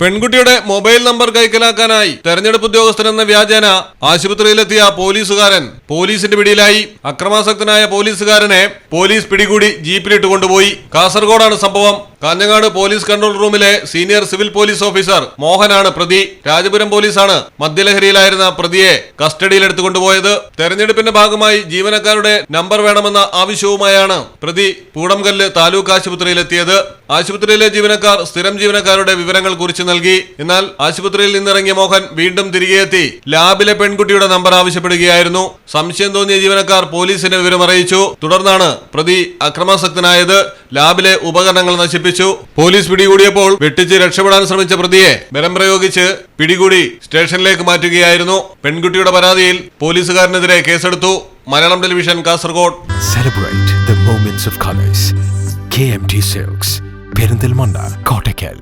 പെൺകുട്ടിയുടെ mobile number കൈക്കലാക്കാനായി തെരഞ്ഞെടുപ്പ് ഉദ്യോഗസ്ഥൻ എന്ന വ്യാജേന ആശുപത്രിയിലെത്തിയ പോലീസുകാരൻ പോലീസിന്റെ പിടിയിലായി. അക്രമാസക്തനായ പോലീസുകാരനെ പോലീസ് പിടികൂടി ജീപ്പിലിട്ട് കൊണ്ടുപോയി. കാസർഗോഡാണ് സംഭവം. കാഞ്ഞങ്ങാട് പോലീസ് കൺട്രോൾ റൂമിലെ സീനിയർ സിവിൽ പോലീസ് ഓഫീസർ മോഹനാണ് പ്രതി. രാജപുരം പോലീസാണ് മദ്യലഹരിയിലായിരുന്ന പ്രതിയെ കസ്റ്റഡിയിൽ കൊണ്ടുപോയത്. തെരഞ്ഞെടുപ്പിന്റെ ഭാഗമായി ജീവനക്കാരുടെ നമ്പർ വേണമെന്ന ആവശ്യവുമായാണ് പ്രതി പൂടംകല്ല് താലൂക്ക് ആശുപത്രിയിലെത്തിയത്. ആശുപത്രിയിലെ ജീവനക്കാർ സ്ഥിരം ജീവനക്കാരുടെ വിവരങ്ങൾ കുറിച്ച് നൽകി. എന്നാൽ ആശുപത്രിയിൽ നിന്നിറങ്ങിയ മോഹൻ വീണ്ടും തിരികെയെത്തി. ലാബിലെ പെൺകുട്ടിയുടെ നമ്പർ ആവശ്യപ്പെടുകയായിരുന്നു. സംശയം തോന്നിയ ജീവനക്കാർ പോലീസിനെ വിവരം അറിയിച്ചു. തുടർന്നാണ് പ്രതി അക്രമാസക്തനായത്. ലാബിലെ ഉപകരണങ്ങൾ നശിപ്പിച്ചു. പോലീസ് പിടികൂടിയപ്പോൾ വെട്ടിച്ച് രക്ഷപ്പെടാൻ ശ്രമിച്ച പ്രതിയെ ബലം പ്രയോഗിച്ച് പിടികൂടി സ്റ്റേഷനിലേക്ക് മാറ്റുകയായിരുന്നു. പെൺകുട്ടിയുടെ പരാതിയിൽ പോലീസുകാരനെതിരെ കേസെടുത്തു. Malayalam television Kasaragod. Celebrate colors. KMT silks Perinthalmanna Kottakkal